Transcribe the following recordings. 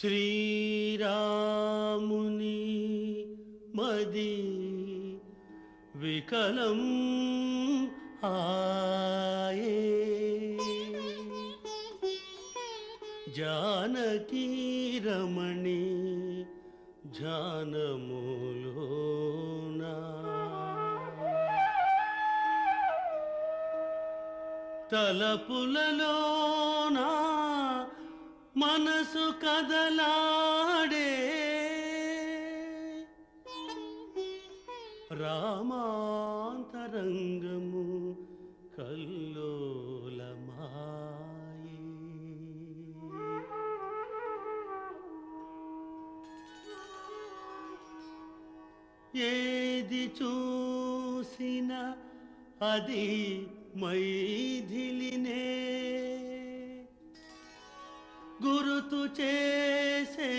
శ్రీరాముని మది వికలం ఆయే. జానకీ రమణి ధ్యానములోనా తలపులలో మనసు కదలాడే రామాంతరంగము కల్లోలమాయే. ఏది చూసిన అది మైథిలినే. గురుతు చేసే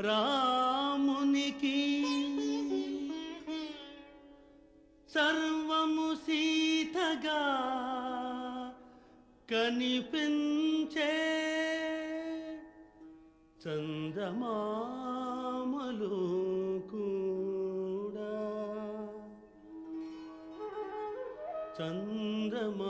రామునికి సర్వము సీతగా కనిపించే చందమామలు కూడా. చందమామలో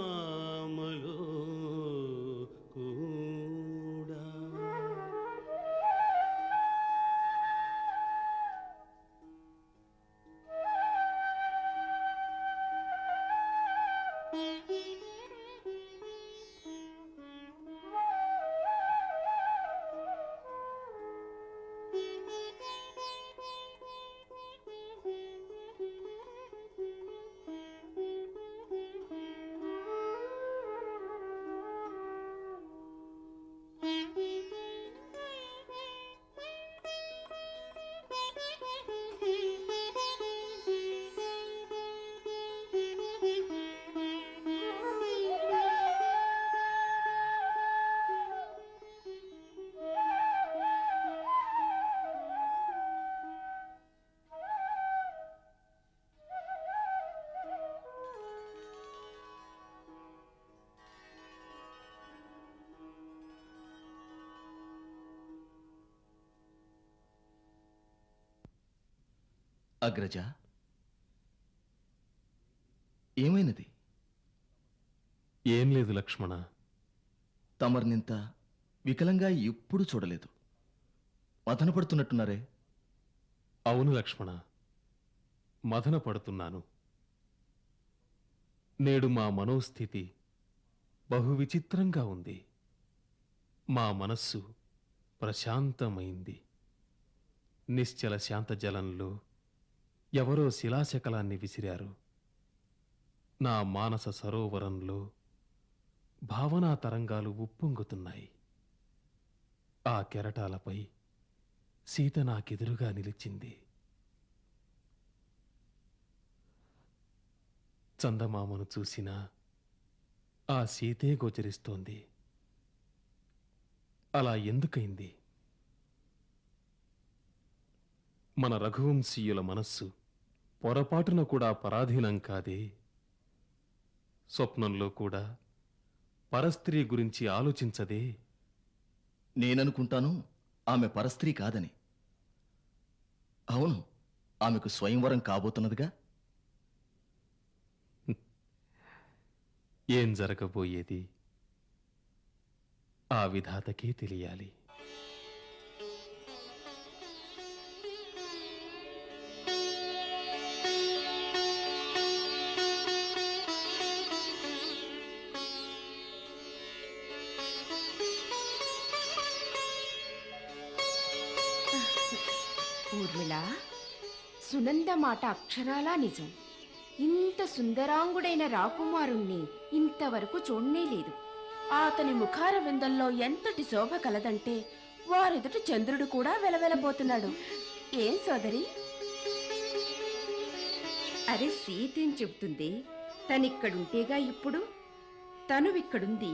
అగ్రజ? ఏమైనది? ఏం లేదు లక్ష్మణ. తమర్నింత వికలంగా ఎప్పుడు చూడలేదు. మదన పడుతున్నట్టున్నారే? అవును లక్ష్మణ. మదన పడుతున్నాను. నేడు మా మనోస్థితి బహు విచిత్రంగా ఉంది. మా మనస్సు ప్రశాంతమైంది. నిశ్చల శాంత జలంలో ఎవరో శిలాశకలాన్ని విసిరారు. నా మానస సరోవరంలో భావనా తరంగాలు ఉప్పొంగుతున్నాయి. ఆ కెరటాలపై సీత నాకెదురుగా నిలిచింది. చందమామను చూసినా ఆ సీతే గోచరిస్తోంది. అలా ఎందుకైంది? మన రఘువంశీయుల మనస్సు పొరపాటున కూడా పరాధీనం కాదే? స్వప్నంలో కూడా పరస్త్రీ గురించి ఆలోచించదే? నేననుకుంటాను ఆమె పరస్త్రీ కాదని. అవును ఆమెకు స్వయంవరం కాబోతున్నదిగా? ఏం జరగబోయేది? ఆ విధాతకే తెలియాలి. ఊర్మిళ సునంద మాట అక్షరాలా నిజం. ఇంత సుందరాంగుడైన రాకుమారుణ్ణి ఇంతవరకు చూడనే లేదు. అతని ముఖార వృందంలో ఎంతటి శోభ కలదంటే వారెదుట చంద్రుడు కూడా వెలవెలబోతున్నాడు. ఏం సోదరి? అరే సీతేం చెబుతుంది? తనిక్కడుంటేగా ఇప్పుడు? తను ఇక్కడుంది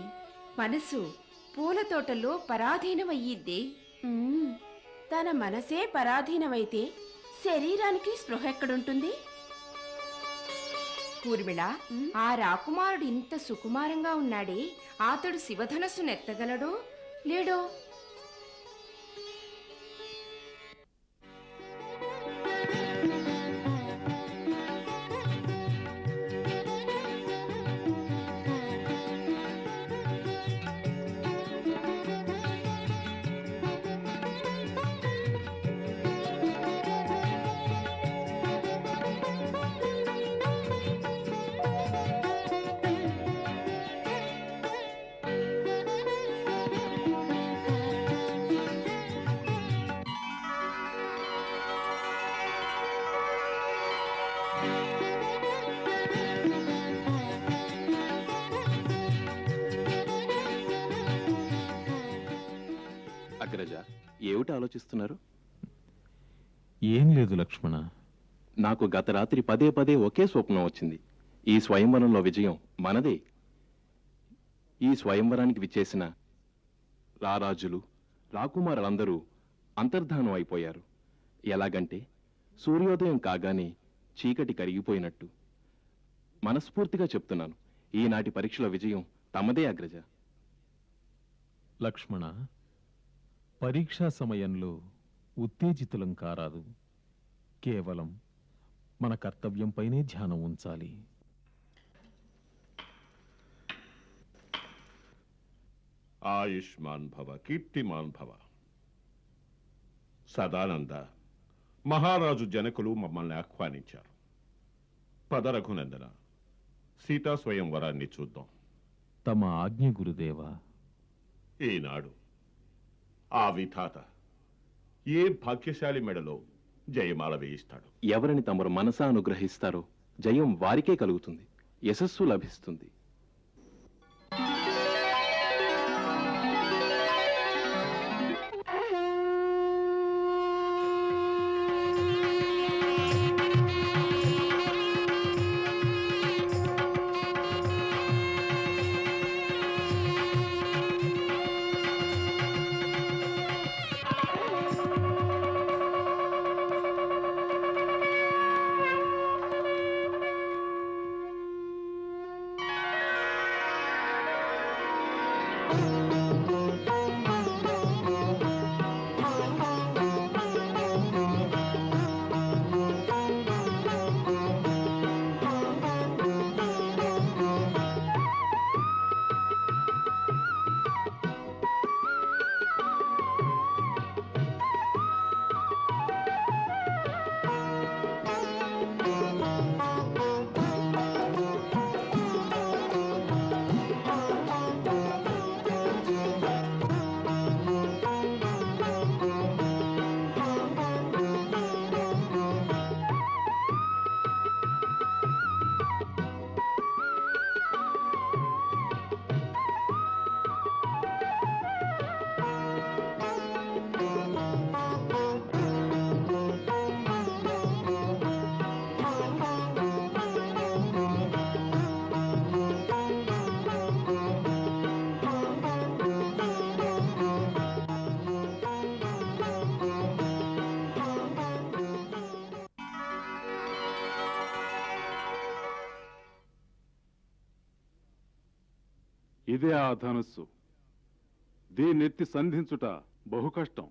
మనసు పూల తోటలో పరాధీనమయ్యిద్దే. ఉమ్, తన మనసే పరాధీనమైతే శరీరానికి స్పృహ ఎక్కడుంటుంది? ఊర్మిళ ఆ రాకుమారుడు ఇంత సుకుమారంగా ఉన్నాడే అతడు శివధనస్సు నెత్తగలడో లేడో? ఏమిటి ఆలోచిస్తున్నారు? ఏం లేదు లక్ష్మణ. నాకు గత రాత్రి పదే పదే ఒకే స్వప్నం వచ్చింది. ఈ స్వయంవరంలో విజయం మనదే. ఈ స్వయంవరానికి విచ్చేసిన రారాజులు రాకుమారులందరూ అంతర్ధానం అయిపోయారు. ఎలాగంటే సూర్యోదయం కాగానే చీకటి కరిగిపోయినట్టు. మనస్ఫూర్తిగా చెప్తున్నాను ఈనాటి పరీక్షల విజయం తమదే అగ్రజ. లక్ష్మణ పరీక్షా సమయంలో ఉత్తేజితులం కారాదు. కేవలం మన కర్తవ్యంపైనే ధ్యానం ఉంచాలి. ఆయుష్మాన్ భవ కీర్తిమాన్ భవ. సదానంద మహారాజు జనకులు మమ్మల్ని ఆహ్వానించారు. పద రఘునందన సీతా స్వయంవరాన్ని చూద్దాం. తమ ఆజ్ఞ గురుదేవా ఈనాడు ఆ విధాత ఏ భాగ్యశాలి మెడలో జయమాల వేయిస్తాడు? ఎవరిని తమరు మనసా అనుగ్రహిస్తారో జయం వారికే కలుగుతుంది. యశస్సు లభిస్తుంది. ఇదే ఆ ధనుస్సు. దీన్నెత్తి సంధించుట బహు కష్టం.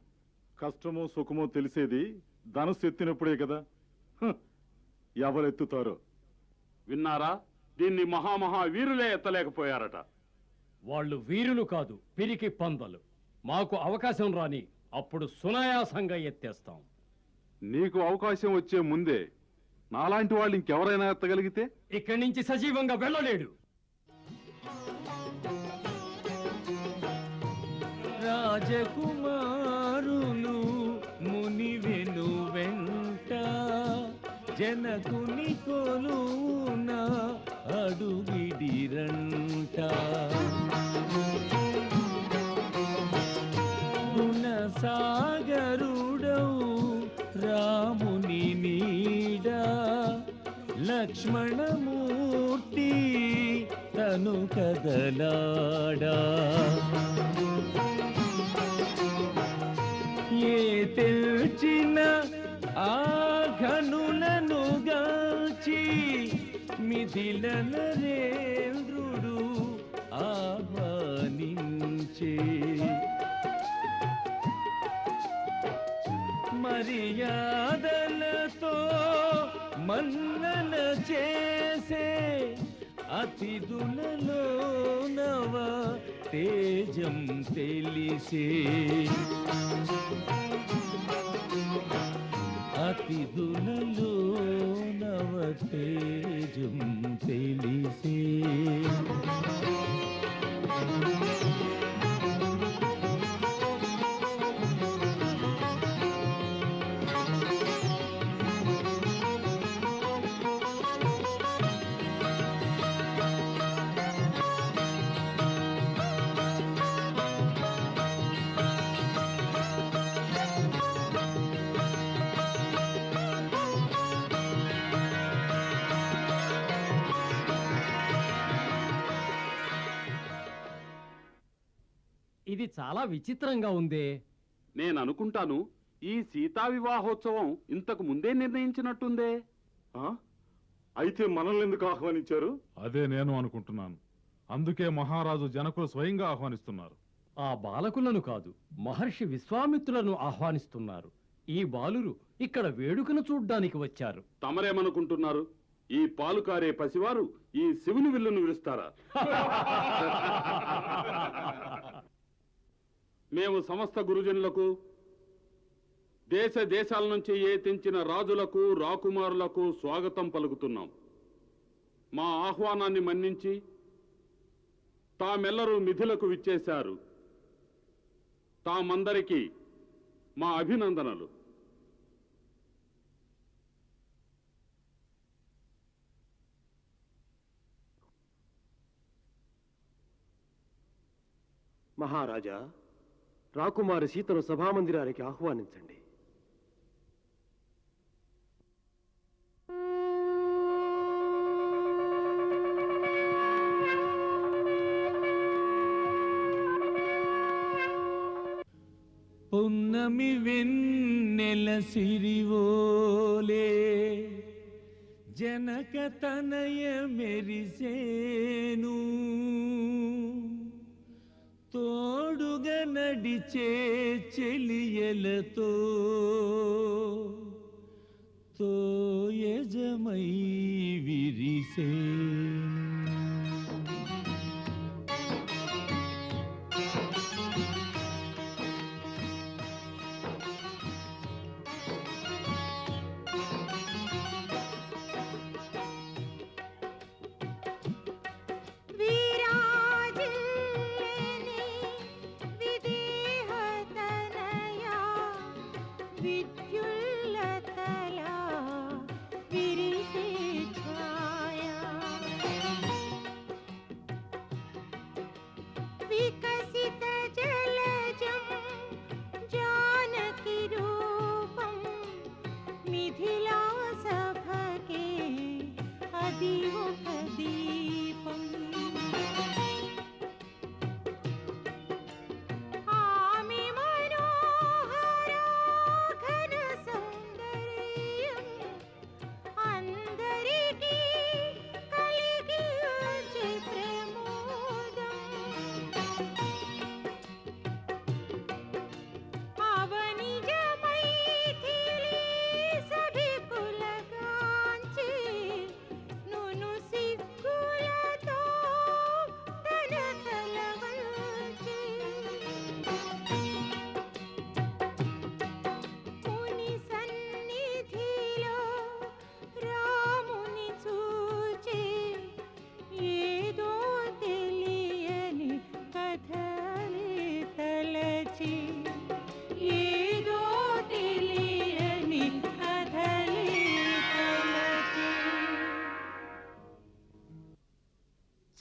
కష్టమో సుఖమో తెలిసేది ధనుస్సు ఎత్తినప్పుడే కదా. హ్, ఎవరెత్తుతారో. విన్నారా? దీన్ని మహామహా వీరులే ఎత్తలేకపోయారట. వాళ్ళు వీరులు కాదు పిరికి పందలు. మాకు అవకాశం రాని అప్పుడు సునాయాసంగా ఎత్తేస్తాం. నీకు అవకాశం వచ్చే ముందే నాలాంటి వాళ్ళు ఇంకెవరైనా ఎత్తగలిగితే? ఇక్కడి నుంచి సజీవంగా వెళ్ళలేడు. రాజకుమారులు ముని వెను వెంట జనకుని కొలునా తేజం తెలిసే అతిథులలో నవ తేజం తెలిసే ఇది చాలా విచిత్రంగా ఉందే. నేను అనుకుంటాను ఈ సీతా వివాహోత్సవం ఇంతకు ముందే నిర్ణయించినట్టుందే. అయితే మనల్ని ఎందుకు ఆహ్వానించారు? అదే నేను అనుకుంటున్నాను. అందుకే మహారాజు జనకులు స్వయంగా ఆహ్వానిస్తున్నారు. ఆ బాలకులను కాదు మహర్షి విశ్వామిత్రులను ఆహ్వానిస్తున్నారు. ఈ బాలురు ఇక్కడ వేడుకను చూడ్డానికి వచ్చారు. తమరేమనుకుంటున్నారు? ఈ పాలు కారే పసివారు ఈ శివుని విల్లును విరుస్తారా? మేము సమస్త గురుజనులకు దేశ దేశాల నుంచి ఏ తెంచిన రాజులకు రాకుమారులకు స్వాగతం పలుకుతున్నాం. మా ఆహ్వానాన్ని మన్నించి తామెల్లరూ మిథులకు విచ్చేశారు. తామందరికీ మా అభినందనలు. మహారాజా రాకుమారి సీతను సభామందిరానికి ఆహ్వానించండి. పున్నమి వెన్నెల సిరివోలే జనక తనయ మెరిసేను. తోడుగా నడిచే చెలియలతో తోయజమై విరిసే అది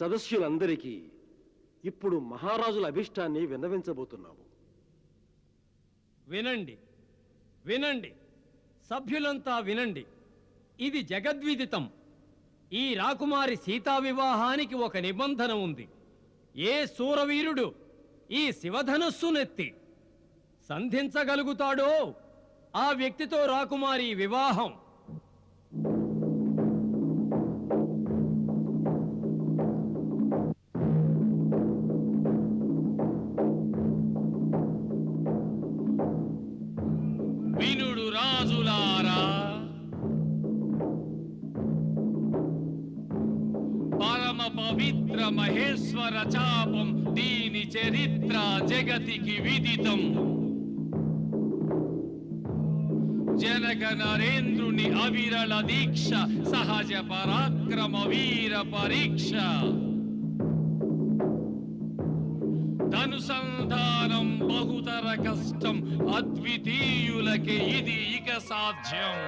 సదస్యులందరికీ ఇప్పుడు మహారాజుల అభిష్టాన్ని విన్నవించబోతున్నాము. వినండి వినండి సభ్యులంతా వినండి. ఇది జగద్విదితం. ఈ రాకుమారి సీతా వివాహానికి ఒక నిబంధన ఉంది. ఏ సూరవీరుడు ఈ శివధనస్సునెత్తి సంధించగలుగుతాడో ఆ వ్యక్తితో రాకుమారి వివాహం మహేశ్వర చాపం దీని చరిత్ర జగతికి విదితం జనక నరేంద్రుని అవిరళ దీక్ష సహజ పరాక్రమ వీర పరీక్ష ధనుసంధానం బహుతర కష్టం అద్వితీయులకే ఇది ఇక సాధ్యం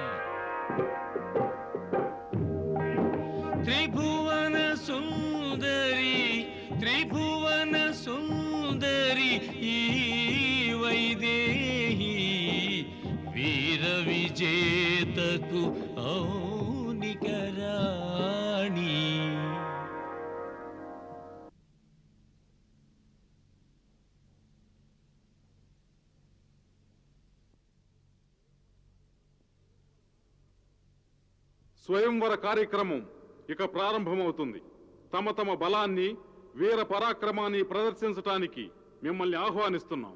విజేతకు ఔనికరాణి స్వయంవర కార్యక్రమం ఇక ప్రారంభమవుతుంది. తమ తమ బలాన్ని వీర పరాక్రమాన్ని ప్రదర్శించటానికి మిమ్మల్ని ఆహ్వానిస్తున్నాం.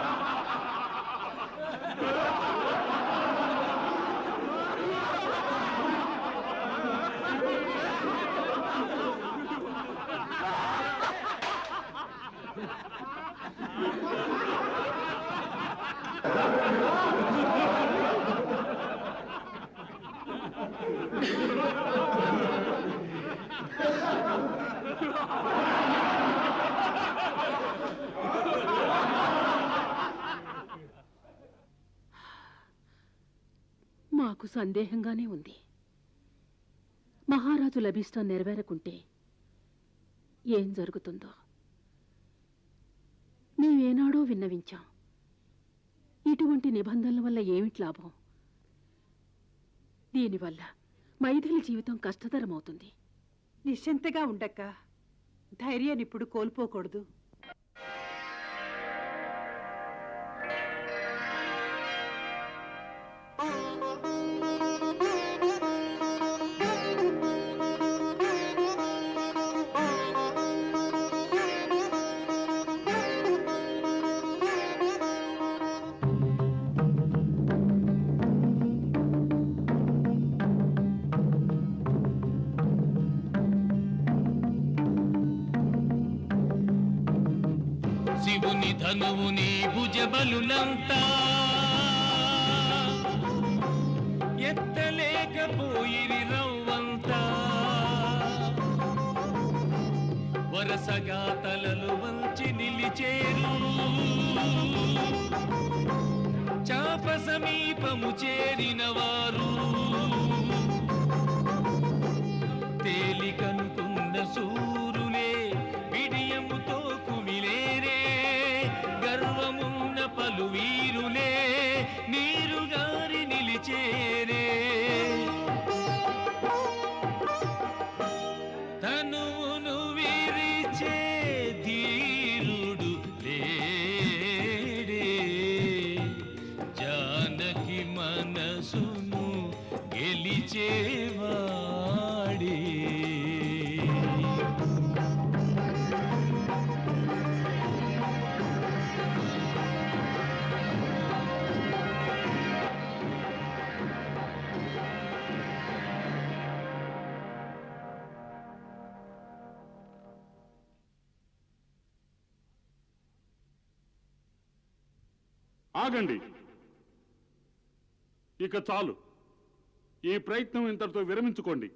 నాకు సందేహంగానే ఉంది. మహారాజు లభిష్టం నెరవేరకుంటే ఏం జరుగుతుందో? మేమేనాడో విన్నవించాం. ఇటువంటి నిబంధనల వల్ల ఏమిటి లాభం? దీనివల్ల మైథిలి జీవితం కష్టతరమవుతుంది. నిశ్చింతగా ఉండక్క. ధైర్యాన్ని ఇప్పుడు కోల్పోకూడదు. శివుని ధనువుని భుజబలులంతా ఎత్తలేకపోయిరి రవ్వంతా. వరసగా తలలు వంచి నిలిచేరు. చాప సమీపము చేరిన వారు ఇక చాలు. ఈ ప్రయత్నం ఇంతటితో విరమించుకోండి.